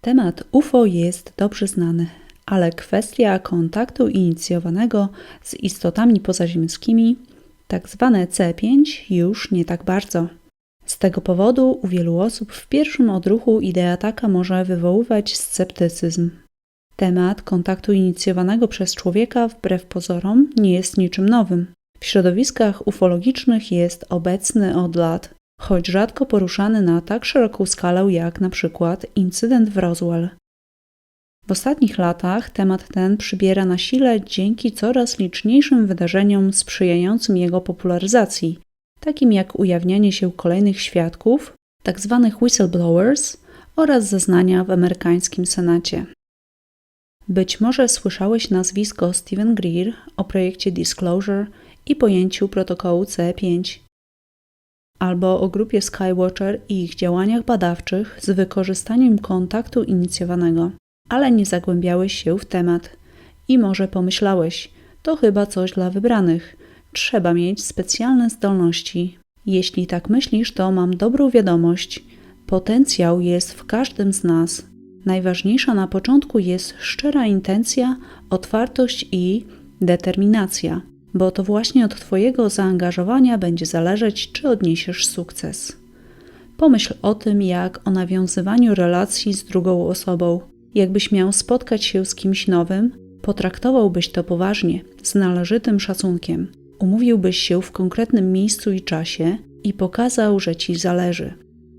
Temat UFO jest dobrze znany, ale kwestia kontaktu inicjowanego z istotami pozaziemskimi, tak zwane C5, już nie tak bardzo. Z tego powodu u wielu osób w pierwszym odruchu idea taka może wywoływać sceptycyzm. Temat kontaktu inicjowanego przez człowieka wbrew pozorom nie jest niczym nowym. W środowiskach ufologicznych jest obecny od lat, choć rzadko poruszany na tak szeroką skalę jak na przykład incydent w Roswell. W ostatnich latach temat ten przybiera na sile dzięki coraz liczniejszym wydarzeniom sprzyjającym jego popularyzacji, takim jak ujawnianie się kolejnych świadków, tzw. Tak whistleblowers oraz zeznania w amerykańskim Senacie. Być może słyszałeś nazwisko Steven Greer o projekcie Disclosure i pojęciu protokołu C5, albo o grupie Skywatcher i ich działaniach badawczych z wykorzystaniem kontaktu inicjowanego, ale nie zagłębiałeś się w temat i może pomyślałeś, to chyba coś dla wybranych. Trzeba mieć specjalne zdolności. Jeśli tak myślisz, to mam dobrą wiadomość. Potencjał jest w każdym z nas. Najważniejsza na początku jest szczera intencja, otwartość i determinacja, bo to właśnie od Twojego zaangażowania będzie zależeć, czy odniesiesz sukces. Pomyśl o tym, jak o nawiązywaniu relacji z drugą osobą. Jakbyś miał spotkać się z kimś nowym, potraktowałbyś to poważnie, z należytym szacunkiem. Umówiłbyś się w konkretnym miejscu i czasie i pokazał, że ci zależy.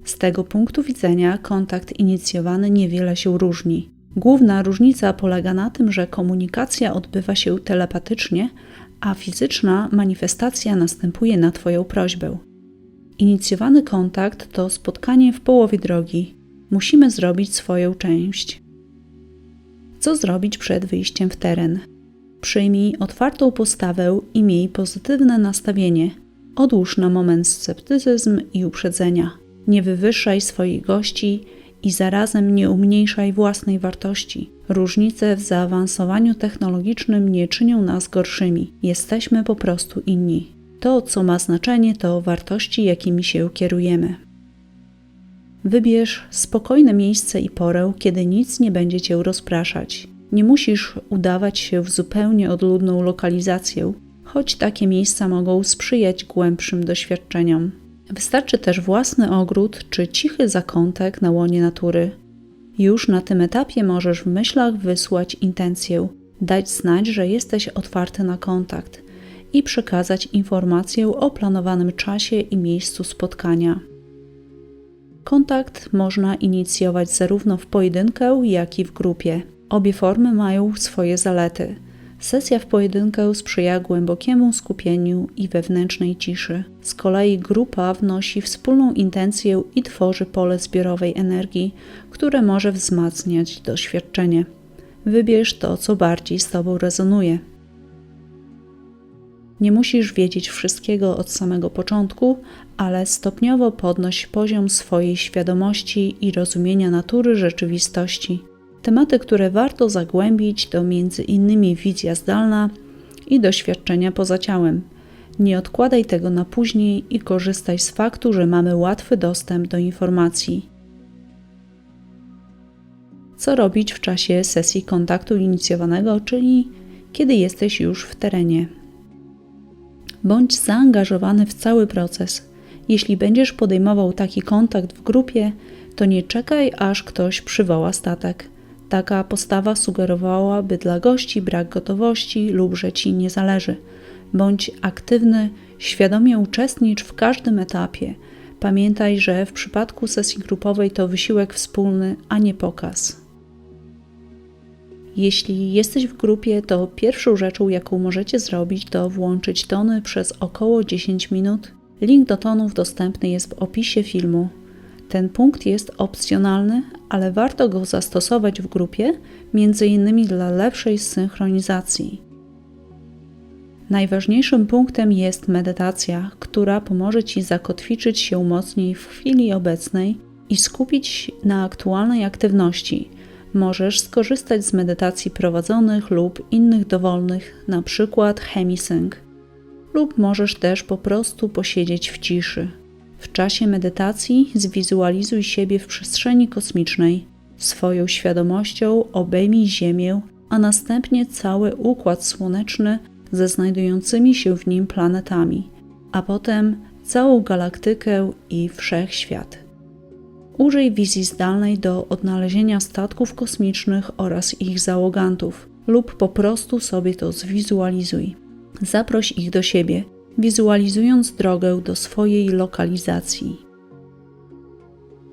Z tego punktu widzenia kontakt inicjowany niewiele się różni. Główna różnica polega na tym, że komunikacja odbywa się telepatycznie, a fizyczna manifestacja następuje na Twoją prośbę. Inicjowany kontakt to spotkanie w połowie drogi. Musimy zrobić swoją część. Co zrobić przed wyjściem w teren? Przyjmij otwartą postawę i miej pozytywne nastawienie. Odłóż na moment sceptycyzm i uprzedzenia. Nie wywyższaj swoich gości i zarazem nie umniejszaj własnej wartości. Różnice w zaawansowaniu technologicznym nie czynią nas gorszymi, jesteśmy po prostu inni. To, co ma znaczenie, to wartości, jakimi się kierujemy. Wybierz spokojne miejsce i porę, kiedy nic nie będzie cię rozpraszać. Nie musisz udawać się w zupełnie odludną lokalizację, choć takie miejsca mogą sprzyjać głębszym doświadczeniom. Wystarczy też własny ogród czy cichy zakątek na łonie natury. Już na tym etapie możesz w myślach wysłać intencję, dać znać, że jesteś otwarty na kontakt i przekazać informację o planowanym czasie i miejscu spotkania. Kontakt można inicjować zarówno w pojedynkę, jak i w grupie. Obie formy mają swoje zalety. Sesja w pojedynkę sprzyja głębokiemu skupieniu i wewnętrznej ciszy. Z kolei grupa wnosi wspólną intencję i tworzy pole zbiorowej energii, które może wzmacniać doświadczenie. Wybierz to, co bardziej z Tobą rezonuje. Nie musisz wiedzieć wszystkiego od samego początku, ale stopniowo podnoś poziom swojej świadomości i rozumienia natury rzeczywistości. Tematy, które warto zagłębić, to m.in. wizja zdalna i doświadczenia poza ciałem. Nie odkładaj tego na później i korzystaj z faktu, że mamy łatwy dostęp do informacji. Co robić w czasie sesji kontaktu inicjowanego, czyli kiedy jesteś już w terenie? Bądź zaangażowany w cały proces. Jeśli będziesz podejmował taki kontakt w grupie, to nie czekaj, aż ktoś przywoła statek. Taka postawa sugerowałaby dla gości brak gotowości lub że ci nie zależy. Bądź aktywny, świadomie uczestnicz w każdym etapie. Pamiętaj, że w przypadku sesji grupowej to wysiłek wspólny, a nie pokaz. Jeśli jesteś w grupie, to pierwszą rzeczą, jaką możecie zrobić, to włączyć tony przez około 10 minut. Link do tonów dostępny jest w opisie filmu. Ten punkt jest opcjonalny, ale warto go zastosować w grupie, między innymi dla lepszej synchronizacji. Najważniejszym punktem jest medytacja, która pomoże Ci zakotwiczyć się mocniej w chwili obecnej i skupić na aktualnej aktywności. Możesz skorzystać z medytacji prowadzonych lub innych dowolnych, np. Hemisync, lub możesz też po prostu posiedzieć w ciszy. W czasie medytacji zwizualizuj siebie w przestrzeni kosmicznej. Swoją świadomością obejmij Ziemię, a następnie cały układ słoneczny ze znajdującymi się w nim planetami, a potem całą galaktykę i wszechświat. Użyj wizji zdalnej do odnalezienia statków kosmicznych oraz ich załogantów, lub po prostu sobie to zwizualizuj. Zaproś ich do siebie, wizualizując drogę do swojej lokalizacji.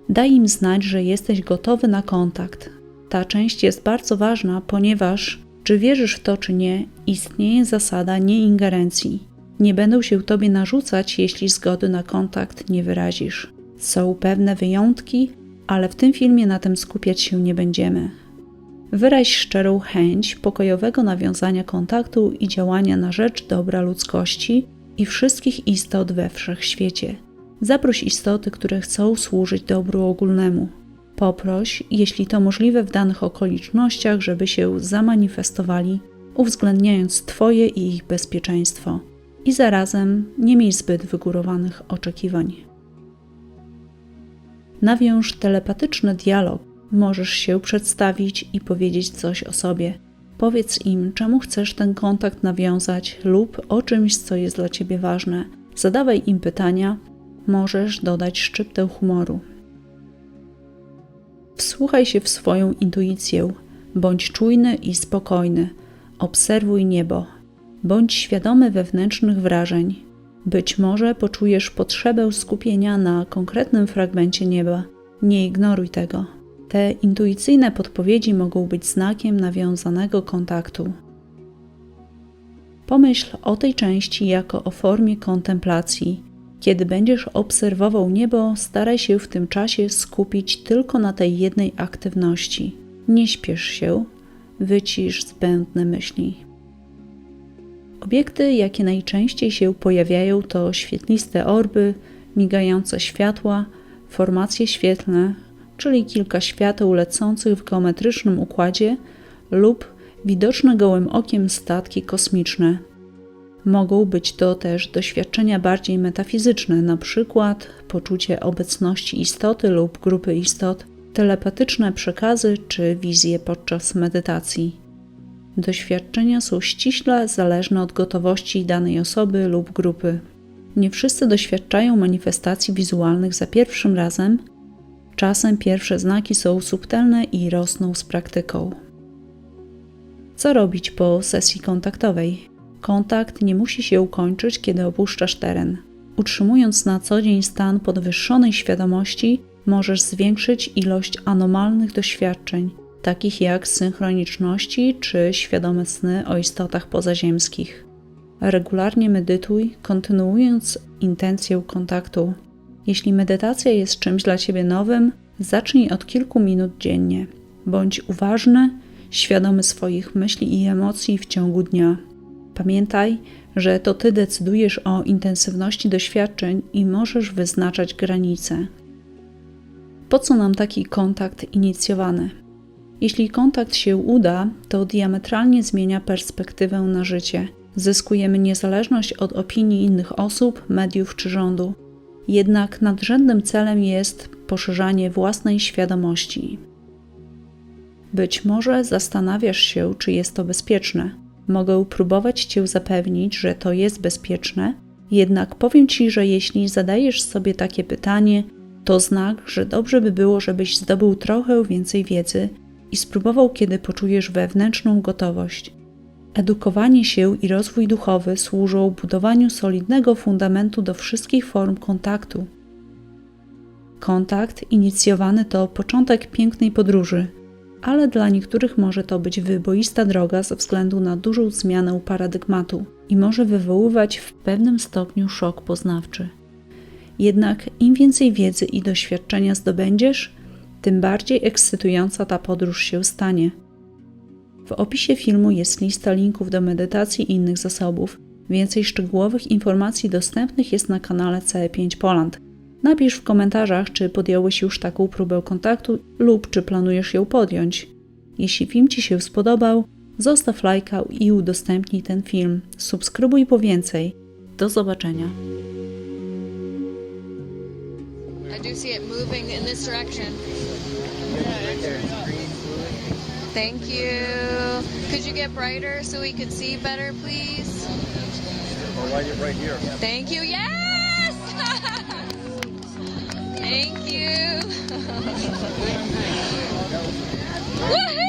Daj im znać, że jesteś gotowy na kontakt. Ta część jest bardzo ważna, ponieważ, czy wierzysz w to, czy nie, istnieje zasada nieingerencji. Nie będą się tobie narzucać, jeśli zgody na kontakt nie wyrazisz. Są pewne wyjątki, ale w tym filmie na tym skupiać się nie będziemy. Wyraź szczerą chęć pokojowego nawiązania kontaktu i działania na rzecz dobra ludzkości i wszystkich istot we wszechświecie. Zaproś istoty, które chcą służyć dobru ogólnemu. Poproś, jeśli to możliwe w danych okolicznościach, żeby się zamanifestowali, uwzględniając Twoje i ich bezpieczeństwo. I zarazem nie miej zbyt wygórowanych oczekiwań. Nawiąż telepatyczny dialog. Możesz się przedstawić i powiedzieć coś o sobie. Powiedz im, czemu chcesz ten kontakt nawiązać lub o czymś, co jest dla ciebie ważne. Zadawaj im pytania, możesz dodać szczyptę humoru. Wsłuchaj się w swoją intuicję, bądź czujny i spokojny. Obserwuj niebo, bądź świadomy wewnętrznych wrażeń. Być może poczujesz potrzebę skupienia na konkretnym fragmencie nieba. Nie ignoruj tego. Te intuicyjne podpowiedzi mogą być znakiem nawiązanego kontaktu. Pomyśl o tej części jako o formie kontemplacji. Kiedy będziesz obserwował niebo, staraj się w tym czasie skupić tylko na tej jednej aktywności. Nie śpiesz się, wycisz zbędne myśli. Obiekty, jakie najczęściej się pojawiają, to świetliste orby, migające światła, formacje świetlne, czyli kilka świateł lecących w geometrycznym układzie, lub widoczne gołym okiem statki kosmiczne. Mogą być to też doświadczenia bardziej metafizyczne, np. poczucie obecności istoty lub grupy istot, telepatyczne przekazy czy wizje podczas medytacji. Doświadczenia są ściśle zależne od gotowości danej osoby lub grupy. Nie wszyscy doświadczają manifestacji wizualnych za pierwszym razem. Czasem pierwsze znaki są subtelne i rosną z praktyką. Co robić po sesji kontaktowej? Kontakt nie musi się ukończyć, kiedy opuszczasz teren. Utrzymując na co dzień stan podwyższonej świadomości, możesz zwiększyć ilość anomalnych doświadczeń, takich jak synchroniczności czy świadome sny o istotach pozaziemskich. Regularnie medytuj, kontynuując intencję kontaktu. Jeśli medytacja jest czymś dla Ciebie nowym, zacznij od kilku minut dziennie. Bądź uważny, świadomy swoich myśli i emocji w ciągu dnia. Pamiętaj, że to Ty decydujesz o intensywności doświadczeń i możesz wyznaczać granice. Po co nam taki kontakt inicjowany? Jeśli kontakt się uda, to diametralnie zmienia perspektywę na życie. Zyskujemy niezależność od opinii innych osób, mediów czy rządu. Jednak nadrzędnym celem jest poszerzanie własnej świadomości. Być może zastanawiasz się, czy jest to bezpieczne. Mogę próbować Cię zapewnić, że to jest bezpieczne, jednak powiem Ci, że jeśli zadajesz sobie takie pytanie, to znak, że dobrze by było, żebyś zdobył trochę więcej wiedzy i spróbował, kiedy poczujesz wewnętrzną gotowość. Edukowanie się i rozwój duchowy służą budowaniu solidnego fundamentu do wszystkich form kontaktu. Kontakt inicjowany to początek pięknej podróży, ale dla niektórych może to być wyboista droga ze względu na dużą zmianę paradygmatu i może wywoływać w pewnym stopniu szok poznawczy. Jednak im więcej wiedzy i doświadczenia zdobędziesz, tym bardziej ekscytująca ta podróż się stanie. W opisie filmu jest lista linków do medytacji i innych zasobów. Więcej szczegółowych informacji dostępnych jest na kanale CE5 Poland. Napisz w komentarzach, czy podjąłeś już taką próbę kontaktu lub czy planujesz ją podjąć. Jeśli film Ci się spodobał, zostaw lajka i udostępnij ten film. Subskrybuj po więcej. Do zobaczenia. I do see it moving in this direction. Yeah. Thank you. Could you get brighter so we could see better, please? I'll light it right here. Thank you. Yes! Thank you. Woohoo!